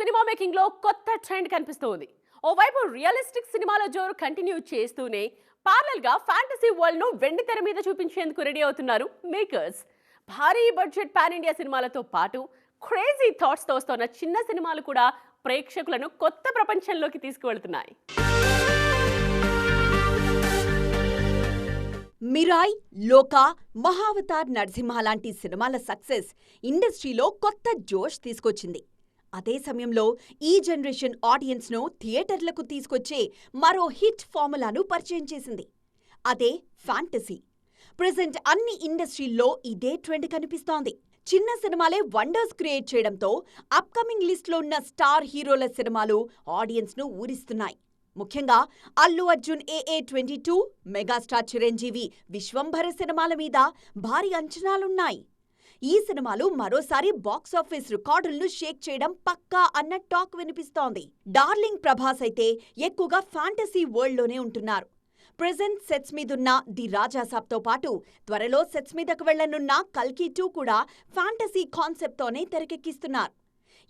Cinema మేకింగ్లో కొత్త trend కనిపిస్తోంది. ఓవైపు రియలిస్టిక్ సినిమాల జోరు కంటిన్యూ చేస్తూనే పార్లల్గా ఫ్యాంటసీ వరల్డ్ను వెండి తెర మీద చూపించేందుకు రెడీ అవుతున్నారు మేకర్స్. భారీ బడ్జెట్ పాన్ ఇండియా సినిమాలతో పాటు క్రేజీ థాట్స్తో వస్తున్న చిన్న సినిమాలు కూడా ప్రేక్షకులను కొత్త ప్రపంచంలోకి తీసుకువెళ్తున్నాయి. మిరాయ్ లోకా మహావతార్ నరసింహ లాంటి సినిమాల సక్సెస్ ఇండస్ట్రీలో కొత్త జోష్ తీసుకొచ్చింది. అదే సమయంలో ఈ జనరేషన్ ఆడియన్స్ను థియేటర్లకు తీసుకొచ్చే మరో హిట్ ఫార్ములాను పరిచయం చేసింది. అదే ఫ్యాంటసీ. ప్రజెంట్ అన్ని ఇండస్ట్రీల్లో ఇదే ట్రెండ్ కనిపిస్తోంది. చిన్న సినిమాలే వండర్స్ క్రియేట్ చేయడంతో అప్కమింగ్ లిస్ట్లో ఉన్న స్టార్ హీరోల సినిమాలు ఆడియన్స్ను ఊరిస్తున్నాయి. ముఖ్యంగా Allu Arjun AA twenty two megastar Chiranjeevi Vishwambhara సినిమాల మీద భారీ అంచనాలున్నాయి. ఈ సినిమాలు మరోసారి బాక్సాఫీస్ రికార్డులను షేక్ చేయడం పక్కా అన్న టాక్ వినిపిస్తోంది. డార్లింగ్ ప్రభాస్ అయితే ఎక్కువగా ఫ్యాంటసీ వరల్డ్లోనే ఉంటున్నారు. ప్రెజెంట్ సెట్స్ మీదున్న ది రాజాసాబ్తో పాటు త్వరలో సెట్స్ మీదకు వెళ్ళనున్న కల్కి టూ కూడా ఫ్యాంటసీ కాన్సెప్ట్తోనే తెరకెక్కిస్తున్నారు.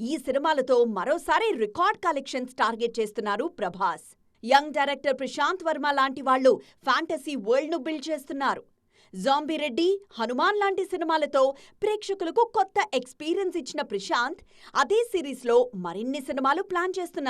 ఈ సినిమాలతో మరోసారి రికార్డ్ కలెక్షన్స్ టార్గెట్ చేస్తున్నారు ప్రభాస్. యంగ్ డైరెక్టర్ ప్రశాంత్ వర్మ లాంటి వాళ్ళు ఫ్యాంటసీ వరల్డ్ను బిల్డ్ చేస్తున్నారు. జాంబీ రెడ్డి హనుమాన్ లాంటి సినిమాలతో ప్రేక్షకులకు కొత్త ఎక్స్పీరియన్స్ ఇచ్చిన ప్రశాంత్ అదే సిరీస్లో మరిన్ని సినిమాలు ప్లాన్ చేస్తున్నారు.